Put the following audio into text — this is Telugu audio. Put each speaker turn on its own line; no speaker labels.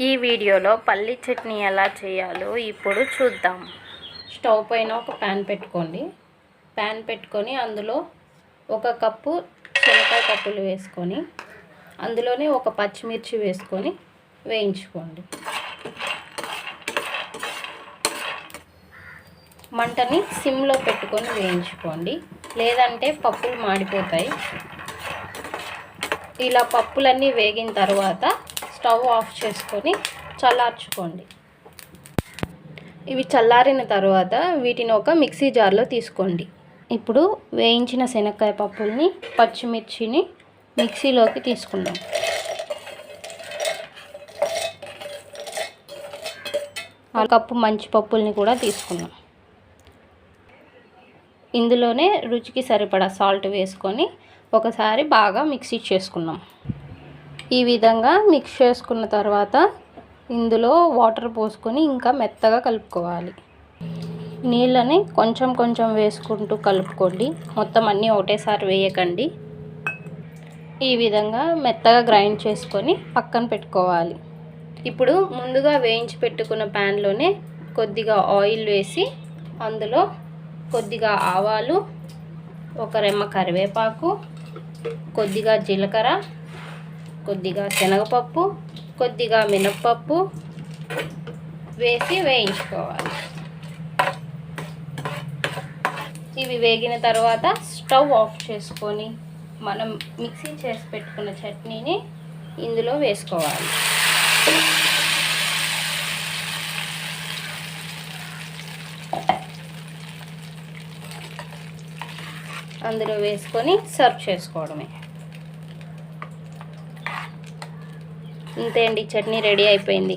ఈ వీడియోలో పల్లి చట్నీ ఎలా చేయాలో ఇప్పుడు చూద్దాం. స్టవ్ పైన ఒక ప్యాన్ పెట్టుకోండి. ప్యాన్ పెట్టుకొని అందులో ఒక కప్పు శనగకాయ కప్పులు వేసుకొని అందులోనే ఒక పచ్చిమిర్చి వేసుకొని వేయించుకోండి. మంటని సిమ్లో పెట్టుకొని వేయించుకోండి. లేదంటే పప్పులు మాడిపోతాయి. ఇలా పప్పులన్నీ వేగిన తర్వాత స్టవ్ ఆఫ్ చేసుకొని చల్లార్చుకోండి. ఇవి చల్లారిన తర్వాత వీటిని ఒక మిక్సీ జార్లో తీసుకోండి. ఇప్పుడు వేయించిన శనక్కాయ పప్పుల్ని పచ్చిమిర్చిని మిక్సీలోకి తీసుకుందాం. ఆ కప్పు మంచి పప్పుల్ని కూడా తీసుకుందాం. ఇందులోనే రుచికి సరిపడా సాల్ట్ వేసుకొని ఒకసారి బాగా మిక్సీ చేసుకున్నాం ఈ విధంగా మిక్స్ చేసుకున్న తర్వాత ఇందులో వాటర్ పోసుకొని ఇంకా మెత్తగా కలుపుకోవాలి. నీళ్ళని కొంచెం కొంచెం వేసుకుంటూ కలుపుకోండి. మొత్తం అన్నీ ఒకటేసారి వేయకండి. ఈ విధంగా మెత్తగా గ్రైండ్ చేసుకొని పక్కన పెట్టుకోవాలి. ఇప్పుడు ముందుగా వేయించి పెట్టుకున్న ప్యాన్లోనే కొద్దిగా ఆయిల్ వేసి అందులో కొద్దిగా ఆవాలు ఒక రెమ్మ కరివేపాకు కొద్దిగా జీలకర్ర కొద్దిగా శనగపప్పు కొద్దిగా మినప్పప్పు వేసి వేయించుకోవాలి. ఇవి వేగిన తర్వాత స్టవ్ ఆఫ్ చేసుకొని మనం మిక్సీ చేసి పెట్టుకున్న చట్నీని ఇందులో వేసుకోవాలి. అందులో వేసుకొని సర్వ్ చేసుకోవడమే. అంతే అండి చట్నీ రెడీ అయిపోయింది.